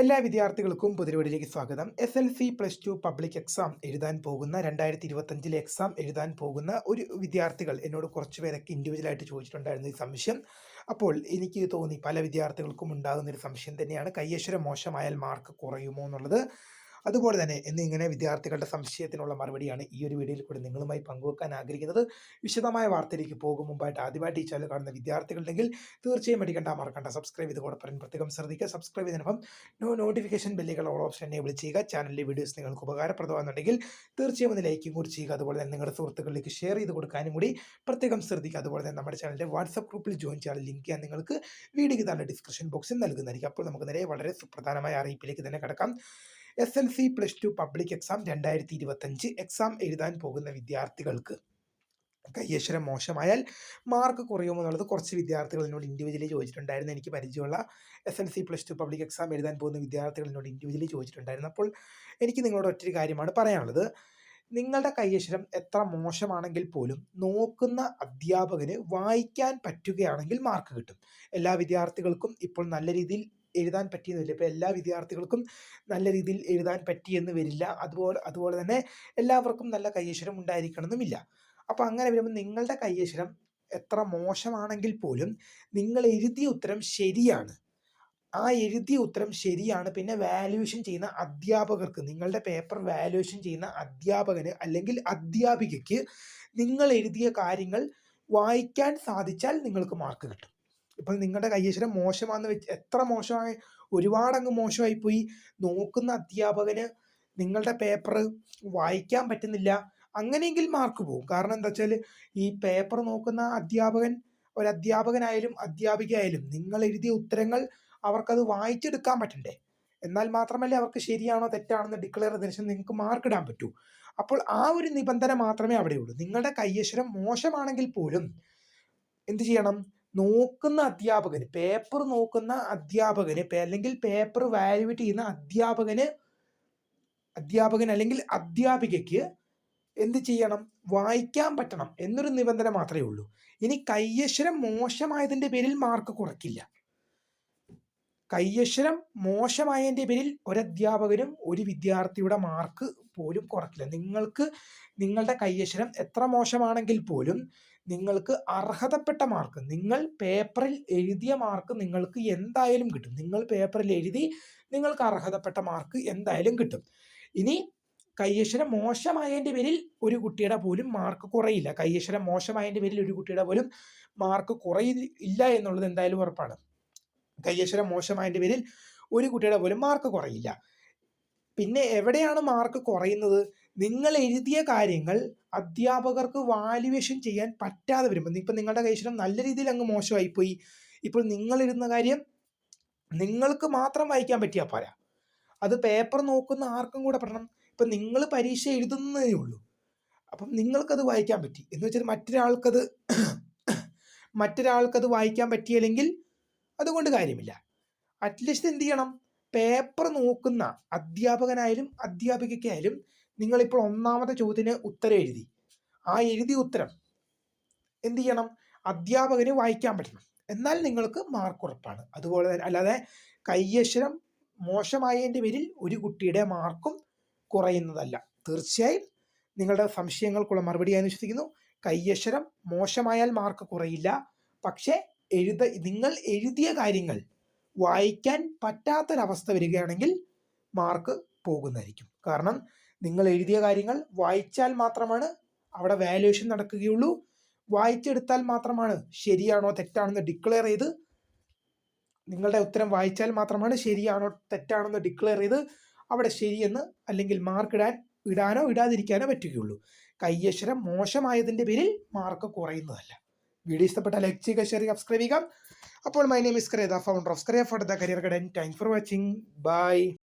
എല്ലാ വിദ്യാർത്ഥികൾക്കും പുതിരുവടിയിലേക്ക് സ്വാഗതം. S L C plus two public exam എഴുതാൻ പോകുന്ന രണ്ടായിരത്തി ഇരുപത്തഞ്ചിലെ എക്സാം എഴുതാൻ പോകുന്ന ഒരു വിദ്യാർത്ഥികൾ എന്നോട് കുറച്ച് പേരൊക്കെ ഇൻഡിവിജ്വലായിട്ട് ചോദിച്ചിട്ടുണ്ടായിരുന്നു ഈ സംശയം. അപ്പോൾ എനിക്ക് തോന്നി പല വിദ്യാർത്ഥികൾക്കും ഉണ്ടാകുന്ന ഒരു സംശയം തന്നെയാണ്. കയ്യേശ്വരം മോശമായാൽ മാർക്ക് കുറയുമോ എന്നുള്ളത്. അതുപോലെ തന്നെ എന്നിങ്ങനെ വിദ്യാർത്ഥികളുടെ സംശയത്തിനുള്ള മറുപടിയാണ് ഈ ഒരു വീഡിയോയിൽ കൂടി നിങ്ങളുമായി പങ്കുവെക്കാൻ ആഗ്രഹിക്കുന്നത്. വിശദമായ വാർത്തയിലേക്ക് പോകും. മുമ്പായിട്ട് ആദ്യമായിട്ട് ഈ ചാനൽ കാണുന്ന വിദ്യാർത്ഥികളുണ്ടെങ്കിൽ തീർച്ചയായും അടിക്കണ്ട മറക്കണ്ട. സബ്സ്ക്രൈബ് ചെയ്ത് പ്രത്യേകം ശ്രദ്ധിക്കുക. സബ്സ്ക്രൈബ് ചെയ്തതിനൊപ്പം നോ നോട്ടിഫിക്കേഷൻ ബെല്ലുകൾ ഓൾ ഓപ്ഷൻ എനേബിൾ ചെയ്യുക. ചാനലിലെ വീഡിയോസ് നിങ്ങൾക്ക് ഉപകാരപ്രദമാണെന്നുണ്ടെങ്കിൽ തീർച്ചയായും ഒന്ന് ലൈക്കും കൂടി ചെയ്യുക. അതുപോലെ തന്നെ നിങ്ങളുടെ സുഹൃത്തുക്കളിലേക്ക് ഷെയർ ചെയ്ത് കൊടുക്കാനും കൂടി പ്രത്യേകം ശ്രദ്ധിക്കുക. അതുപോലെ തന്നെ നമ്മുടെ ചാനലിന്റെ വാട്സപ്പ് ഗ്രൂപ്പിൽ ജോയിൻ ചെയ്യാൻ ലിങ്ക് ഞാൻ നിങ്ങൾക്ക് വീഡിയോയ്ക്ക് താഴെ ഡിസ്ക്രിപ്ഷൻ ബോക്സിൽ നൽകുന്നതായിരിക്കും. അപ്പോൾ നമുക്ക് നേരെ വളരെ സുപ്രധാനമായ അറിയിപ്പിലേക്ക് തന്നെ കിടക്കാം. S L C plus two public exam രണ്ടായിരത്തി ഇരുപത്തഞ്ച് എക്സാം എഴുതാൻ പോകുന്ന വിദ്യാർത്ഥികൾക്ക് കയ്യേശ്വരം മോശമായാൽ മാർക്ക് കുറയുമോ എന്നുള്ളത് കുറച്ച് വിദ്യാർത്ഥികൾ എന്നോട് ഇൻഡിവിജ്വലി ചോദിച്ചിട്ടുണ്ടായിരുന്നു. എനിക്ക് പരിചയമുള്ള S L C plus two public exam എഴുതാൻ പോകുന്ന വിദ്യാർത്ഥികൾ എന്നോട് ഇൻഡിവിജ്വലി ചോദിച്ചിട്ടുണ്ടായിരുന്നു. അപ്പോൾ എനിക്ക് നിങ്ങളോട് ഒറ്റൊരു കാര്യമാണ് പറയാനുള്ളത്. നിങ്ങളുടെ കയ്യക്ഷരം എത്ര മോശമാണെങ്കിൽ പോലും നോക്കുന്ന അധ്യാപകന് വായിക്കാൻ പറ്റുകയാണെങ്കിൽ മാർക്ക് കിട്ടും. എല്ലാ വിദ്യാർത്ഥികൾക്കും ഇപ്പോൾ നല്ല രീതിയിൽ എഴുതാൻ പറ്റിയെന്നില്ല. ഇപ്പോൾ എല്ലാ വിദ്യാർത്ഥികൾക്കും നല്ല രീതിയിൽ എഴുതാൻ പറ്റിയെന്ന് വരില്ല. അതുപോലെ അതുപോലെ തന്നെ എല്ലാവർക്കും നല്ല കയ്യക്ഷരം ഉണ്ടായിരിക്കണമെന്നുമില്ല. അപ്പോൾ അങ്ങനെ വരുമ്പോൾ നിങ്ങളുടെ കയ്യക്ഷരം എത്ര മോശമാണെങ്കിൽ പോലും നിങ്ങൾ എഴുതിയ ഉത്തരം ശരിയാണ്. ആ എഴുതിയ ഉത്തരം ശരിയാണ്. പിന്നെ വാല്യുവേഷൻ ചെയ്യുന്ന അധ്യാപകർക്ക് നിങ്ങളുടെ പേപ്പർ വാല്യുവേഷൻ ചെയ്യുന്ന അധ്യാപകന് അല്ലെങ്കിൽ അധ്യാപികയ്ക്ക് നിങ്ങൾ എഴുതിയ കാര്യങ്ങൾ വായിക്കാൻ സാധിച്ചാൽ നിങ്ങൾക്ക് മാർക്ക് കിട്ടും. ഇപ്പം നിങ്ങളുടെ കയ്യശ്വരം മോശമാണെന്ന് വെച്ച് എത്ര മോശമായി ഒരുപാടങ്ങ് മോശമായി പോയി നോക്കുന്ന അധ്യാപകന് നിങ്ങളുടെ പേപ്പർ വായിക്കാൻ പറ്റുന്നില്ല. അങ്ങനെയെങ്കിൽ മാർക്ക് പോകും കാരണം എന്താ വെച്ചാൽ ഈ പേപ്പർ നോക്കുന്ന അധ്യാപകൻ ഒരു അധ്യാപകനായാലും അധ്യാപികയായാലും നിങ്ങൾ എഴുതിയ ഉത്തരങ്ങൾ അവർക്കത് വായിച്ചെടുക്കാൻ പറ്റണ്ടേ? എന്നാൽ മാത്രമല്ലേ അവർക്ക് ശരിയാണോ തെറ്റാണെന്ന് ഡിക്ലെയർ ചെയ്തതിനു നിങ്ങൾക്ക് മാർക്ക് ഇടാൻ പറ്റൂ. അപ്പോൾ ആ ഒരു നിബന്ധന മാത്രമേ അവിടെയുള്ളൂ. നിങ്ങളുടെ കയ്യശ്വരം മോശമാണെങ്കിൽ പോലും എന്ത് ചെയ്യണം? നോക്കുന്ന അധ്യാപകന് പേപ്പർ നോക്കുന്ന അധ്യാപകന് അല്ലെങ്കിൽ പേപ്പർ വാല്യുവേറ്റ് ചെയ്യുന്ന അധ്യാപകന് അധ്യാപകൻ അല്ലെങ്കിൽ അധ്യാപികയ്ക്ക് എന്ത് ചെയ്യണം? വായിക്കാൻ പറ്റണം എന്നൊരു നിബന്ധന മാത്രമേ ഉള്ളൂ. ഇനി കയ്യക്ഷരം മോശമായതിന്റെ പേരിൽ മാർക്ക് കുറയ്ക്കില്ല. കയ്യക്ഷരം മോശമായതിന്റെ പേരിൽ ഒരധ്യാപകനും ഒരു വിദ്യാർത്ഥിയുടെ മാർക്ക് പോലും കുറക്കില്ല നിങ്ങൾക്ക് നിങ്ങളുടെ കയ്യക്ഷരം എത്ര മോശമാണെങ്കിൽ പോലും നിങ്ങൾക്ക് അർഹതപ്പെട്ട മാർക്ക് നിങ്ങൾ പേപ്പറിൽ എഴുതിയ മാർക്ക് നിങ്ങൾക്ക് എന്തായാലും കിട്ടും. നിങ്ങൾ പേപ്പറിൽ എഴുതി നിങ്ങൾക്ക് അർഹതപ്പെട്ട മാർക്ക് എന്തായാലും കിട്ടും. ഇനി കയ്യക്ഷരം മോശമായതിന്റെ പേരിൽ ഒരു കുട്ടിയുടെ പോലും മാർക്ക് കുറയില്ല. കയ്യക്ഷരം മോശമായതിന്റെ പേരിൽ ഒരു കുട്ടിയുടെ പോലും മാർക്ക് കുറയില്ല എന്നുള്ളത് എന്തായാലും ഉറപ്പാണ്. കയ്യക്ഷരം മോശമായതിന്റെ പേരിൽ ഒരു കുട്ടിയുടെ പോലും മാർക്ക് കുറയില്ല. പിന്നെ എവിടെയാണ് മാർക്ക് കുറയുന്നത്? നിങ്ങൾ എഴുതിയ കാര്യങ്ങൾ അധ്യാപകർക്ക് വാല്യുവേഷൻ ചെയ്യാൻ പറ്റാതെ വരുമ്പോൾ ഇപ്പം നിങ്ങളുടെ കൈശ്വരം നല്ല രീതിയിൽ അങ്ങ് മോശമായിപ്പോയി. ഇപ്പോൾ നിങ്ങൾ എഴുതുന്ന കാര്യം നിങ്ങൾക്ക് മാത്രം വായിക്കാൻ പറ്റിയാൽ പോരാ. അത് പേപ്പർ നോക്കുന്ന ആർക്കും കൂടെ പറയണം ഇപ്പം നിങ്ങൾ പരീക്ഷ എഴുതുന്നതേ ഉള്ളൂ. അപ്പം നിങ്ങൾക്കത് വായിക്കാൻ പറ്റി. എന്ന് വെച്ചാൽ മറ്റൊരാൾക്കത് മറ്റൊരാൾക്കത് വായിക്കാൻ പറ്റിയില്ലെങ്കിൽ അതുകൊണ്ട് കാര്യമില്ല. അറ്റ്ലീസ്റ്റ് എന്ത് ചെയ്യണം? പേപ്പർ നോക്കുന്ന അധ്യാപകനായാലും അധ്യാപികയ്ക്കായാലും നിങ്ങളിപ്പോൾ ഒന്നാമത്തെ ചോദ്യത്തിന് ഉത്തരം എഴുതി. ആ എഴുതിയ ഉത്തരം എന്ത് ചെയ്യണം? അധ്യാപകന് വായിക്കാൻ പറ്റണം. എന്നാൽ നിങ്ങൾക്ക് മാർക്ക് ഉറപ്പാണ്. അതുപോലെ തന്നെ അല്ലാതെ കയ്യക്ഷരം മോശമായതിന്റെ പേരിൽ ഒരു കുട്ടിയുടെ മാർക്കും കുറയുന്നതല്ല. തീർച്ചയായും നിങ്ങളുടെ സംശയങ്ങൾക്കുള്ള മറുപടി ഞാൻ വിശ്വസിക്കുന്നു. കയ്യക്ഷരം മോശമായാൽ മാർക്ക് കുറയില്ല. പക്ഷേ എഴുത നിങ്ങൾ എഴുതിയ കാര്യങ്ങൾ വായിക്കാൻ പറ്റാത്തൊരവസ്ഥ വരികയാണെങ്കിൽ മാർക്ക് പോകുന്നതായിരിക്കും. കാരണം നിങ്ങൾ എഴുതിയ കാര്യങ്ങൾ വായിച്ചാൽ മാത്രമാണ് അവിടെ വാല്യുവേഷൻ നടക്കുകയുള്ളൂ. വായിച്ചെടുത്താൽ മാത്രമാണ് ശരിയാണോ തെറ്റാണെന്ന് ഡിക്ലെയർ ചെയ്ത് നിങ്ങളുടെ ഉത്തരം വായിച്ചാൽ മാത്രമാണ് ശരിയാണോ തെറ്റാണെന്ന് ഡിക്ലെയർ ചെയ്ത് അവിടെ ശരിയെന്ന് അല്ലെങ്കിൽ മാർക്ക് ഇടാൻ ഇടാനോ ഇടാതിരിക്കാനോ പറ്റുകയുള്ളൂ. കയ്യക്ഷരം മോശമായതിന്റെ പേരിൽ മാർക്ക് കുറയുന്നതല്ല. വീഡിയോ ഇഷ്ടപ്പെട്ട ലൈക്ക് ചെയ്യുക ഷെയർ ചെയ്യുക സബ്സ്ക്രൈബ് ചെയ്യുക. അപ്പോൾ my name is the founder of scray for the career guidance thank for watching bye